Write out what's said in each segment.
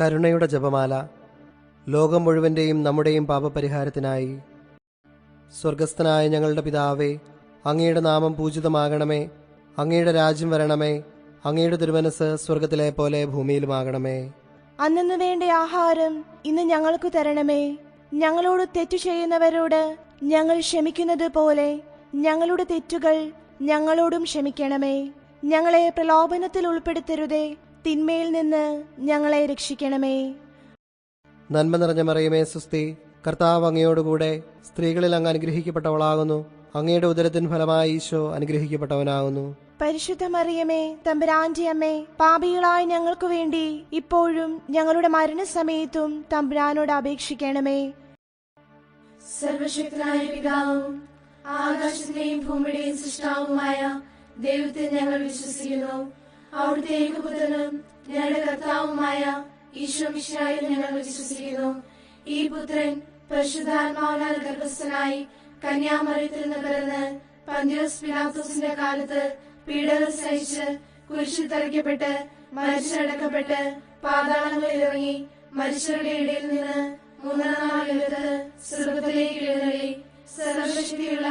കരുണയുടെ ജപമാല ലോകം മുഴുവന്റെയും നമ്മുടെയും പാപപരിഹാരത്തിനായി. സ്വർഗസ്ഥനായ ഞങ്ങളുടെ പിതാവേ അങ്ങയുടെ നാമം പൂജിതമാകണമേ അങ്ങയുടെ രാജ്യം വരണമേ അങ്ങയുടെ തിരുമനസ് സ്വർഗത്തിലെ പോലെ ഭൂമിയിലുമാകണമേ. അന്നു വേണ്ട ആഹാരം ഇന്ന് ഞങ്ങൾക്ക് തരണമേ. ഞങ്ങളോട് തെറ്റു ചെയ്യുന്നവരോട് ഞങ്ങൾ ക്ഷമിക്കുന്നത് പോലെ ഞങ്ങളുടെ തെറ്റുകൾ ഞങ്ങളോടും ക്ഷമിക്കണമേ. ഞങ്ങളെ പ്രലോഭനത്തിൽ ഉൾപ്പെടുത്തരുതേ. തിന്മയിൽ നിന്ന് ഞങ്ങളെ രക്ഷിക്കണമേ. നന്മ നിറഞ്ഞ മറിയമേ സുസ്തി കർത്താവ് അങ്ങയോടുകൂടെ സ്ത്രീകളിൽ അങ്ങ് അനുഗ്രഹിക്കപ്പെട്ടവളാകുന്നു. അങ്ങയുടെ ഉദരത്തിൻ ഫലമായി ഈശോ അനുഗ്രഹിക്കപ്പെട്ടവനാകുന്നു. പരിശുദ്ധ മറിയമേ തമ്പുരാന്റെ അമ്മേ പാപികളായ ഞങ്ങൾക്കു വേണ്ടി ഇപ്പോഴും ഞങ്ങളുടെ മരണസമയത്തും തമ്പുരാനോട് അപേക്ഷിക്കണമേ. സർവശക്തനായ പിതാവും ആകാശത്തിന്റെയും ഭൂമിയുടെയും സൃഷ്ടാവുമായ ദൈവത്തെ ഞങ്ങൾ വിശ്വസിക്കുന്നു. അവിടുത്തെ ഏകപുത്രനും ഞങ്ങളുടെ കർത്താവുമായ ഈശോ മിശിഹായിൽ ഞങ്ങൾ വിശ്വസിക്കുന്നു. ഈ പുത്രൻ പരിശുദ്ധാത്മാവിനാൽ ഗർഭസ്ഥനായി കന്യാമറിയത്തിൽ നിന്ന് പിറന്ന് പന്തിയോസ് പിലാത്തോസിന്റെ കാലത്ത് പീഡകൾ സഹിച്ച് കുരിശിൽ തറയ്ക്കപ്പെട്ട് മരിച്ചടക്കപ്പെട്ട് പാതാളങ്ങളിൽ ഇറങ്ങി മരിച്ചവരുടെ ഇടയിൽ നിന്ന് മൂന്നാം നാൾ ഉയർത്ത് സ്വർഗത്തിലേക്ക് എഴുന്നള്ളി സർവശക്തിയുള്ള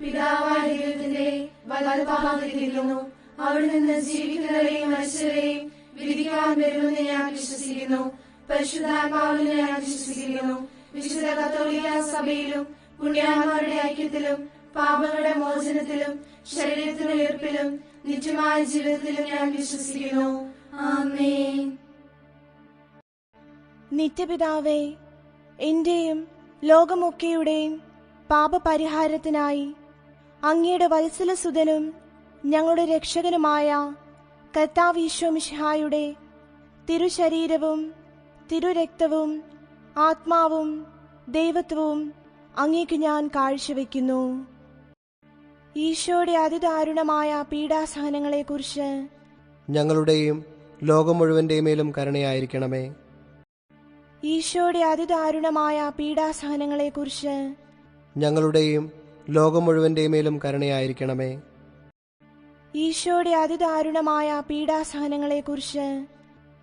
പിതാവായ ദൈവത്തിന്റെ വലതുഭാഗത്തിരിക്കുന്നു അവിടെ നിന്ന് ജീവിക്കുന്നവരെയും മനുഷ്യരെയും വിധിക്കാൻ വരുമെന്ന് ഞാൻ വിശ്വസിക്കുന്നു. പരിശുദ്ധാത്മാവിനെ ഞാൻ വിശ്വസിക്കുന്നു. വിശുദ്ധ കത്തോലിക്ക സഭയിലും പുണ്യാന്മാരുടെ ഐക്യത്തിലും പാപങ്ങളുടെ മോചനത്തിലും ശരീരത്തിന്റെ ഉയർപ്പിലും നിത്യമായ ജീവിതത്തിലും ഞാൻ വിശ്വസിക്കുന്നു. ആമേ നിത്യപിതാവേ എന്റെയും ലോകമൊക്കെയുടെയും പാപപരിഹാരത്തിനായി അങ്ങയുടെ വത്സലസുതനും ഞങ്ങളുടെ രക്ഷകനുമായ കർത്താവീശ്വമിഷായുടെ തിരുശരീരവും തിരുരക്തവും ആത്മാവും ദൈവത്വവും അങ്ങേക്ക് ഞാൻ കാഴ്ചവെക്കുന്നു. ഈശോയുടെ അതിദാരുണമായ പീഡാസഹനങ്ങളെക്കുറിച്ച് ഞങ്ങളുടെയും ലോകം മുഴുവന്റെ മേലും കരുണയായിരിക്കണമേ. ഈശോയുടെ അതിദാരുണമായ പീഡാസഹനങ്ങളെക്കുറിച്ച് ഞങ്ങളുടെയും ലോകം മുഴുവന്റെ മേലും കരുണയായിരിക്കണമേ. ഈശോയുടെ അതിദാരുണമായ പീഡാസഹനങ്ങളെക്കുറിച്ച്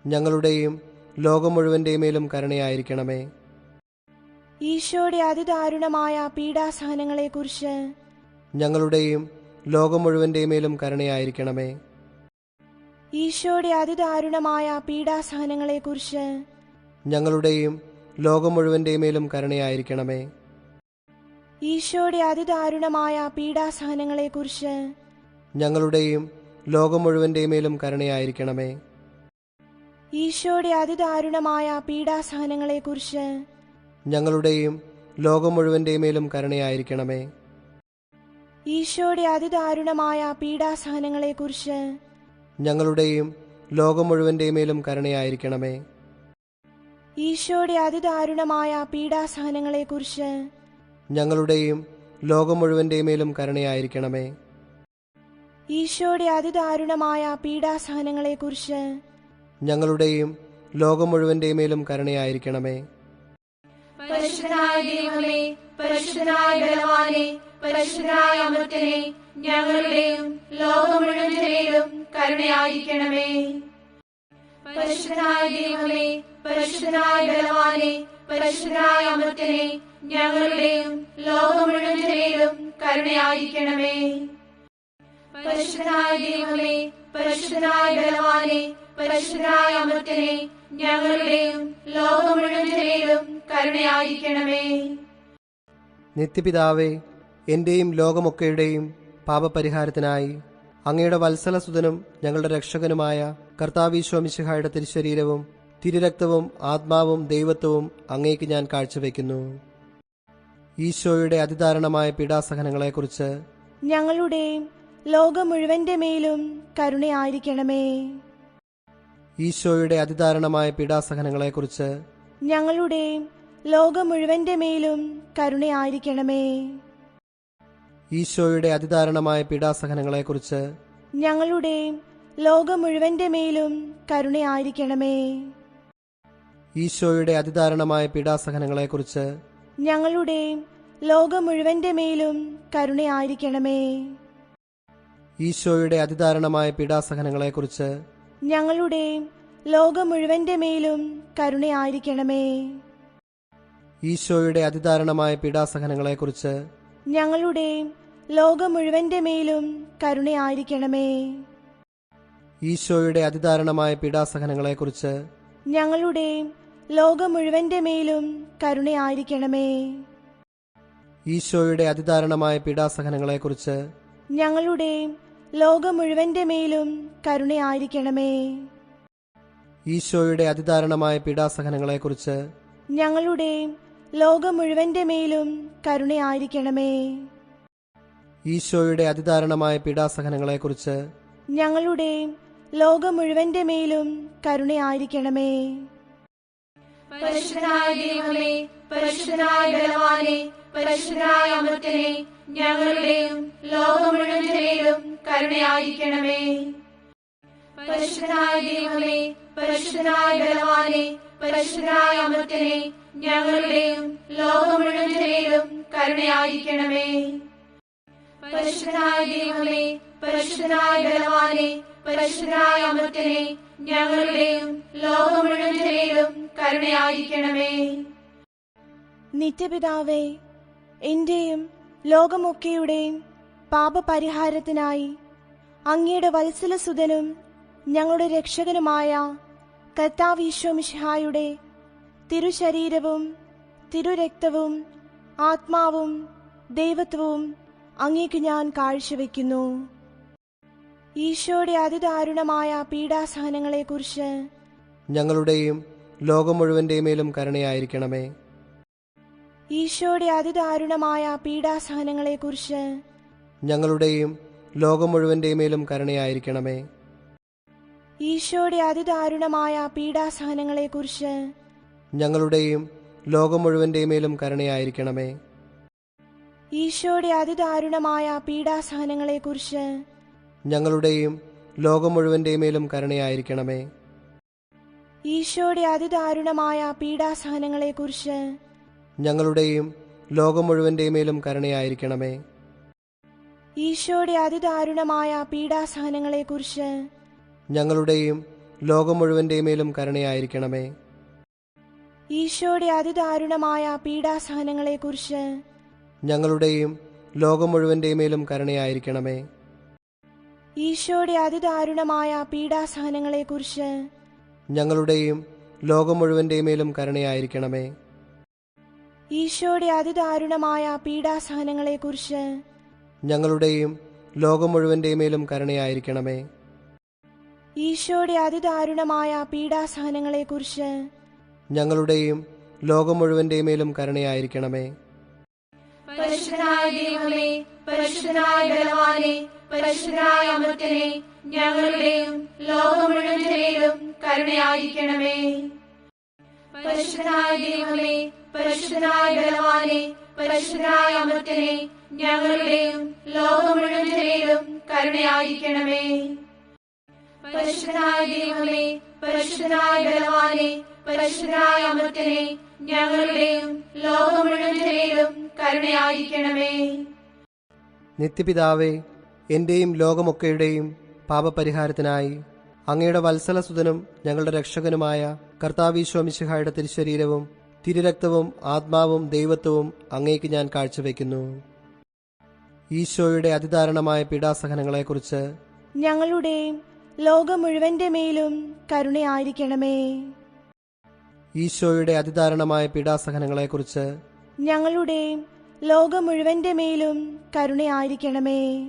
ഞങ്ങളുടെയും ലോകം മുഴുവന്റെ മേലും കരുണയായിരിക്കണമേ. ഈശോയുടെ അതിദാരുണമായ പീഡാസഹനങ്ങളെക്കുറിച്ച് ഞങ്ങളുടെയും ലോകം മുഴുവന്റെ മേലും കരുണയായിരിക്കണമേ. ഈശോയുടെ അതിദാരുണമായ പീഡാസഹനങ്ങളെക്കുറിച്ച് ഞങ്ങളുടെയും ലോകം മുഴുവന്റെ മേലും കരുണയായിരിക്കണമേ. ഈശോയുടെ അതിദാരുണമായ പീഡാസഹനങ്ങളെക്കുറിച്ച് ഞങ്ങളുടെയും ലോകം മുഴുവന്റെയും മേലും കരുണയായിരിക്കണമേ. ഈശോയുടെ അതിദാരുണമായ പീഡാസഹനങ്ങളെക്കുറിച്ച് ഞങ്ങളുടെയും ലോകം മുഴുവന്റെയും മേലും കരുണയായിരിക്കണമേ. ഈശോയുടെ അതിദാരുണമായ പീഡാസഹനങ്ങളെക്കുറിച്ച് ഞങ്ങളുടെയും ലോകം മുഴുവന്റെയും മേലും കരുണയായിരിക്കണമേ. ഈശോയുടെ അതിദാരുണമായ പീഡാസഹനങ്ങളെക്കുറിച്ച് ഞങ്ങളുടെയും ലോകം മുഴുവന്റെയും മേലും കരുണയായിരിക്കണമേ. ഈശോയുടെ അതിദാരുണമായ പീഡാസഹനങ്ങളെക്കുറിച്ച് ഞങ്ങളുടെയും ലോകം മുഴുവന്റെയും മേലും കരുണയായിരിക്കണമേ. പരിശുദ്ധനായ ദൈവമേ പരിശുദ്ധനായ ബലവാനെ പരിശുദ്ധനായ അമൃതനെ ഞങ്ങളുടെയും ലോകം മുഴുവന്റെയും കരുണയായിരിക്കണമേ. പരിശുദ്ധനായ ദൈവമേ പരിശുദ്ധനായ ബലവാനെ പരിശുദ്ധനായ അമൃതനെ ഞങ്ങളുടെയും ലോകം മുഴുവന്റെയും കരുണയായിരിക്കണമേ. പരിശുദ്ധനായ ദൈവമേ പരിശുദ്ധനായ ബലവാനെ പരിശുദ്ധനായ അമൃതനെ ഞങ്ങളുടെയും ലോകം മുഴുവനും കരുണയായിരിക്കണമേ. നിത്യപിതാവേ എന്റെയും ലോകമൊക്കെയുടെയും പാപപരിഹാരത്തിനായി അങ്ങയുടെ വത്സലസുതനും ഞങ്ങളുടെ രക്ഷകനുമായ കർത്താവീശ്വമിശിഹായുടെ തിരുശരീരവും തിരുരക്തവും ആത്മാവും ദൈവത്വവും അങ്ങേക്ക് ഞാൻ കാഴ്ചവെക്കുന്നു. ഈശോയുടെ അതിദാരണമായ പീഡാസഹനങ്ങളെക്കുറിച്ച് ഞങ്ങളുടെയും ലോകം മുഴുവന്റെ മേലും കരുണയായിരിക്കണമേ. ഈശോയുടെ അതിദാരുണമായ പീഡാസഹനങ്ങളെക്കുറിച്ച് ഞങ്ങളുടെ ലോകം മുഴുവന്റെ മേലും കരുണയായിരിക്കണമേ. ഈശോയുടെ അതിദാരുണമായ പീഡാസഹനങ്ങളെക്കുറിച്ച് ഞങ്ങളുടെ ലോകം മുഴുവന്റെ മേലും കരുണയായിരിക്കണമേ. ഈശോയുടെ അതിദാരുണമായ പീഡാസഹനങ്ങളെക്കുറിച്ച് ഞങ്ങളുടെ ലോകം മുഴുവന്റെ മേലും കരുണയായിരിക്കണമേ. ഈശോയുടെ അതിദാരുണമായ പീഡാസഹനങ്ങളെക്കുറിച്ച് ഞങ്ങളുടെയും ലോകം മുഴുവന്റെ മേലും കരുണയായിരിക്കണമേ. ഈശോയുടെ അതിദാരുണമായ പീഡാസഹനങ്ങളെക്കുറിച്ച് ഞങ്ങളുടെയും ലോകം മുഴുവന്റെ മേലും കരുണയായിരിക്കണമേ. ഈശോയുടെ അതിദാരുണമായ പീഡാസഹനങ്ങളെക്കുറിച്ച് ഞങ്ങളുടെയും ലോകം മുഴുവന്റെ മേലും കരുണയായിരിക്കണമേ. ഈശോയുടെ അതിദാരുണമായ പീഡാസഹനങ്ങളെക്കുറിച്ച് ഞങ്ങളുടെയും ലോകം മുഴുവന്റെ മേലും കരുണയായിരിക്കണമേ. ഈശോയുടെ അതിദാരുണമായ പീഡാസഹനങ്ങളെക്കുറിച്ച് ഞങ്ങളുടെ ലോകം മുഴുവന്റെ മേലും കരുണയായിരിക്കണമേ. ഈശോയുടെ അതിദാരുണമായ പീഡാസഹനങ്ങളെക്കുറിച്ച് ഞങ്ങളുടെ ലോകം മുഴുവന്റെ മേലും കരുണയായിരിക്കണമേ. പരിശുദ്ധനായ ദൈവമേ പരിശുദ്ധനായ ബലവാനെ പരിശുദ്ധനായ അമൃതനെ ഞങ്ങളുടെയും ലോകം മുഴുവൻ മേലും കരുണയായിരിക്കണമേ. പരിശുദ്ധനായ ദൈവമേ പരിശുദ്ധനായ ബലവാനെ പരിശുദ്ധനായ അമൃതനെ ഞങ്ങളുടെയും ലോകം മുഴുവൻ മേലും കരുണയായിരിക്കണമേ. പരിശുദ്ധനായ ദൈവമേ പരിശുദ്ധനായ ബലവാനെ പരിശുദ്ധനായ അമൃതനെ ഞങ്ങളുടെയും ലോകം മുഴുവൻ മേലും കരുണയായിരിക്കണമേ. നിത്യപിതാവേ എന്റെയും ലോകമൊക്കെയുടെയും പാപപരിഹാരത്തിനായി അങ്ങയുടെ വത്സലസുതനും ഞങ്ങളുടെ രക്ഷകനുമായ കർത്താവീശ്വമിഷായുടെ തിരുശരീരവും തിരുരക്തവും ആത്മാവും ദൈവത്വവും അങ്ങേക്ക് ഞാൻ കാഴ്ചവെക്കുന്നു. ഈശോയുടെ അതിദാരുണമായ പീഡാസഹനങ്ങളെക്കുറിച്ച് ഞങ്ങളുടെയും ലോകം മുഴുവന്റെ മേലും കരുണയായിരിക്കണമേ. ഈശോയുടെ അതിദാരുണമായ പീഡാസഹനങ്ങളെക്കുറിച്ച് ഞങ്ങളുടെയും ലോകം മുഴുവന്റെയും മേലും കരുണയായിരിക്കണമേ. ഈശോയുടെ അതിദാരുണമായ പീഡാസഹനങ്ങളെക്കുറിച്ച് ഞങ്ങളുടെയും ലോകം മുഴുവന്റെയും മേലും കരുണയായിരിക്കണമേ. ഈശോയുടെ അതിദാരുണമായ പീഡാസഹനങ്ങളെക്കുറിച്ച് ഞങ്ങളുടെയും ലോകം മുഴുവന്റെയും മേലും കരുണയായിരിക്കണമേ. ഈശോയുടെ അതിദാരുണമായ പീഡാസഹനങ്ങളെക്കുറിച്ച് ഞങ്ങളുടെയും ലോകം മുഴുവന്റെ മേലും കരുണയായിരിക്കണമേ. ഈശോയുടെ അതിദാരുണമായ പീഡാസഹനങ്ങളെക്കുറിച്ച് ഞങ്ങളുടെയും ലോകം മുഴുവന്റെ മേലും കരുണയായിരിക്കണമേ. ഈശോയുടെ അതിദാരുണമായ പീഡാസഹനങ്ങളെക്കുറിച്ച് ഞങ്ങളുടെയും ലോകം മുഴുവന്റെ മേലും കരുണയായിരിക്കണമേ. ഈശോയുടെ അതിദാരുണമായ പീഡാസഹനങ്ങളെക്കുറിച്ച് ഞങ്ങളുടെയും ലോകം മുഴുവന്റെ മേലും കരുണയായിരിക്കണമേ. ഈശോയുടെ അതിദാരുണമായ പീഡാസഹനങ്ങളെക്കുറിച്ച് ഞങ്ങളുടെയും ലോകം മുഴുവന്റെ മേലും കരുണയായിരിക്കണമേ. ഈശോയുടെ അതിദാരുണമായ പീഡാസഹനങ്ങളെക്കുറിച്ച് ഞങ്ങളുടെയും ലോകം മുഴുവന്റെ മേലും കരുണയായിരിക്കണമേ. പരിശുദ്ധനായ ദൈവമേ പരിശുദ്ധനായ ബലവാനെ പരിശുദ്ധനായ അമൃതനെ ഞങ്ങളുടെയും ലോകം മുഴുവന്റെ മേലും കരുണയായിരിക്കണമേ. പരിശുദ്ധനായ ദൈവമേ പരിശുദ്ധനായ ബലവാനെ പരിശുദ്ധനായ അമൃതനെ ഞങ്ങളുടെയും ലോകം മുഴുവന്റെ മേലും കരുണയായിരിക്കണമേ. പരിശുദ്ധനായ ദൈവമേ പരിശുദ്ധനായ ബലവാനെ പരിശുദ്ധനായ അമൃതനെ ഞങ്ങളുടെയും ലോകം മുഴുവന്റെ മേലും കരുണയായിരിക്കണമേ. നിത്യപിതാവേ എന്റെയും ലോകമൊക്കെയുടെയും പാപപരിഹാരത്തിനായി അങ്ങയുടെ വത്സലസുതനും ഞങ്ങളുടെ രക്ഷകനുമായ കർത്താവീശ്വമിശിഹായുടെ തിരുശരീരവും തിരുരക്തവും ആത്മാവും ദൈവത്വവും അങ്ങേക്ക് ഞാൻ കാഴ്ചവെക്കുന്നു. ഈശോയുടെ അതിദാരുണമായ പീഡാസഹനങ്ങളെക്കുറിച്ച് ഞങ്ങളുടെ ലോകം മുഴുവന്റെ മേലും കരുണയായിരിക്കണമേ. ഈശോയുടെ അതിദാരുണമായ പീഡാസഹനങ്ങളെക്കുറിച്ച് ഞങ്ങളുടെ ലോകം മുഴുവന്റെ മേലും കരുണയായിരിക്കണമേ.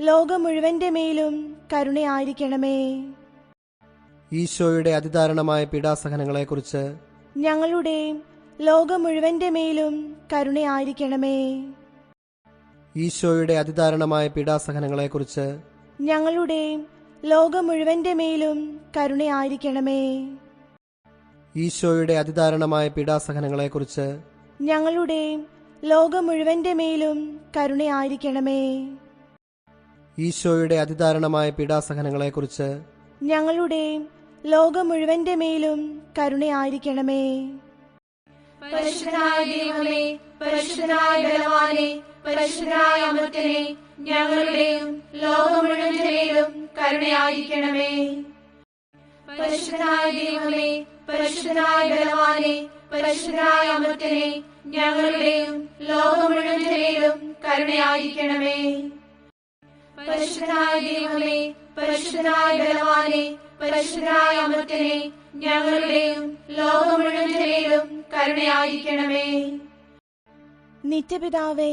ലോകം മുഴുവന്റെ മേലും കരുണയായിരിക്കണമേ. ഈശോയുടെ അതിദാരുണമായ പീഡാസഹനങ്ങളെക്കുറിച്ച് ഞങ്ങളുടെ ലോകം മുഴുവന്റെ മേലും കരുണയായിരിക്കണമേ. ഈശോയുടെ അതിദാരുണമായ പീഡാസഹനങ്ങളെക്കുറിച്ച് ഞങ്ങളുടെ ലോകം മുഴുവന്റെ മേലും കരുണയായിരിക്കണമേ. ഈശോയുടെ അതിദാരുണമായ പീഡാസഹനങ്ങളെക്കുറിച്ച് ഞങ്ങളുടെ ലോകം മുഴുവന്റെ മേലും കരുണയായിരിക്കണമേ. ഈശോയുടെ അതിദാരുണമായ പീഡാസഹനങ്ങളെക്കുറിച്ച് ഞങ്ങളുടെ ലോകം മുഴുവന്റെ മേലും കരുണയായിരിക്കണമേ. പരിശുദ്ധനായ ദൈവമേ പരിശുദ്ധനായ ബലവാനെ പരിശുദ്ധനായ അമൃതനെ ഞങ്ങളുടെയും ലോകം മുഴുവന്റെ മേലും കരുണയായിരിക്കണമേ. പരിശുദ്ധനായ ദൈവമേ പരിശുദ്ധനായ ബലവാനെ പരിശുദ്ധനായ അമൃതനെ ഞങ്ങളുടെയും ലോകം മുഴുവന്റെ മേലും കരുണയായിരിക്കണമേ. പരിശുദ്ധനായ ദൈവമേ പരിശുദ്ധനായ ബലവാനെ പരിശുദ്ധനായ അമൃത്തിനെ ഞങ്ങളുടെയും ലോകം മുഴുവന്റെ മേലും കരുണയായിരിക്കണമേ. നിത്യപിതാവേ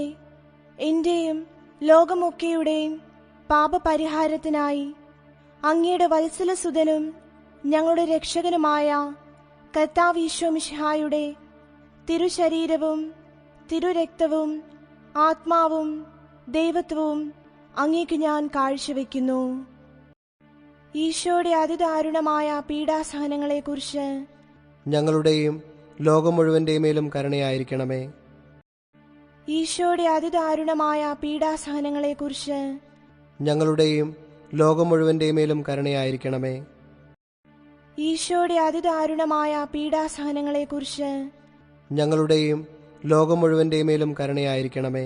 എന്റെയും ലോകമൊക്കെയുടെയും പാപപരിഹാരത്തിനായി അങ്ങയുടെ വത്സലസുതനും ഞങ്ങളുടെ രക്ഷകനുമായ കർത്താവീശ്വമിഷായുടെ തിരുശരീരവും തിരുരക്തവും ആത്മാവും ദൈവത്വവും അങ്ങേക്ക് ഞാൻ കാഴ്ചവെക്കുന്നു ഈശോയുടെ അതിദാരുണമായ പീഡാസഹനങ്ങളെക്കുറിച്ച് ഞങ്ങളുടെയും ലോകം മുഴുവന്റെ മേലും കരുണയായിരിക്കണമേ. ഈശോയുടെ അതിദാരുണമായ പീഡാസഹനങ്ങളെക്കുറിച്ച് ഞങ്ങളുടെയും ലോകം മുഴുവന്റെ മേലും കരുണയായിരിക്കണമേ. ഈശോയുടെ അതിദാരുണമായ പീഡാസഹനങ്ങളെക്കുറിച്ച് ഞങ്ങളുടെയും ലോകം മുഴുവന്റെ മേലും കരുണയായിരിക്കണമേ.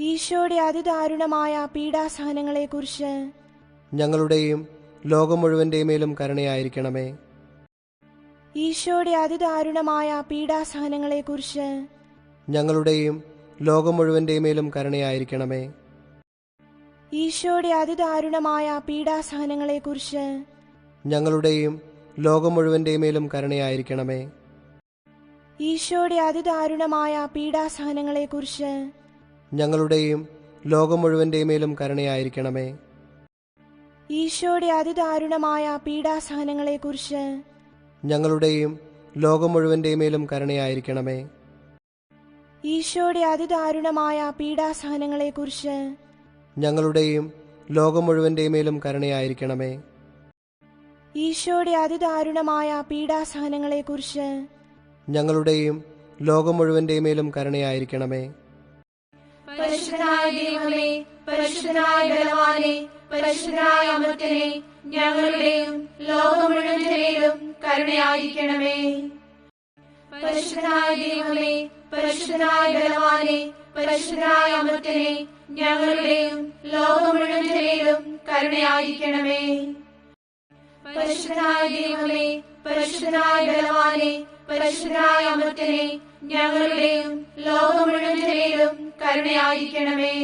ഈശോയുടെ അതിദാരുണമായ പീഡാസഹനങ്ങളെക്കുറിച്ച് ഞങ്ങളുടെയും ലോകം മുഴുവന്റെ മേലും കരുണയായിരിക്കണമേ. ഈശോയുടെ അതിദാരുണമായ പീഡാസഹനങ്ങളെക്കുറിച്ച് ഞങ്ങളുടെയും ലോകം മുഴുവന്റെ മേലും കരുണയായിരിക്കണമേ. ഈശോയുടെ അതിദാരുണമായ പീഡാസഹനങ്ങളെക്കുറിച്ച് ഞങ്ങളുടെയും ലോകം മുഴുവന്റെ മേലും കരുണയായിരിക്കണമേ. ഈശോയുടെ അതിദാരുണമായ പീഡാസഹനങ്ങളെക്കുറിച്ച് ഞങ്ങളുടെയും ലോകം മുഴുവന്റെ മേലും കരുണയായിരിക്കണമേ. ഈശോയുടെ അതിദാരുണമായ പീഡാസഹനങ്ങളെക്കുറിച്ച് ഞങ്ങളുടെയും ലോകം മുഴുവന്റെ മേലും കരുണയായിരിക്കണമേ. ഈശോയുടെ അതിദാരുണമായ പീഡാസഹനങ്ങളെക്കുറിച്ച് ഞങ്ങളുടെയും ലോകം മുഴുവന്റെ മേലും കരുണയായിരിക്കണമേ. ഈശോയുടെ അതിദാരുണമായ പീഡാസഹനങ്ങളെക്കുറിച്ച് ഞങ്ങളുടെയും ലോകം മുഴുവന്റെ മേലും കരുണയായിരിക്കണമേ. പരിശുദ്ധനായ ദൈവമേ പരിശുദ്ധനായ ബലവാനെ പരിശുദ്ധനായ അമൃതനെ ഞങ്ങളുടെയും ലോകം മുഴുവന്റെ മേലും കരുണയായിരിക്കണമേ പരിശുദ്ധനായ ദൈവമേ പരിശുദ്ധനായ ബലവാനെ പരിശുദ്ധനായ അമൃതനെ ഞങ്ങളുടെയും ലോകം മുഴുവന്റെ മേലും കരുണയായിരിക്കണമേ പരിശുദ്ധനായ ദൈവമേ പരിശുദ്ധനായ ബലവാനെ പരിശുദ്ധനായ അമൃതനെ ഞങ്ങളുടെയും ലോകം മുഴുവന്റെ മേലും കരുണയായിരിക്കണമേ.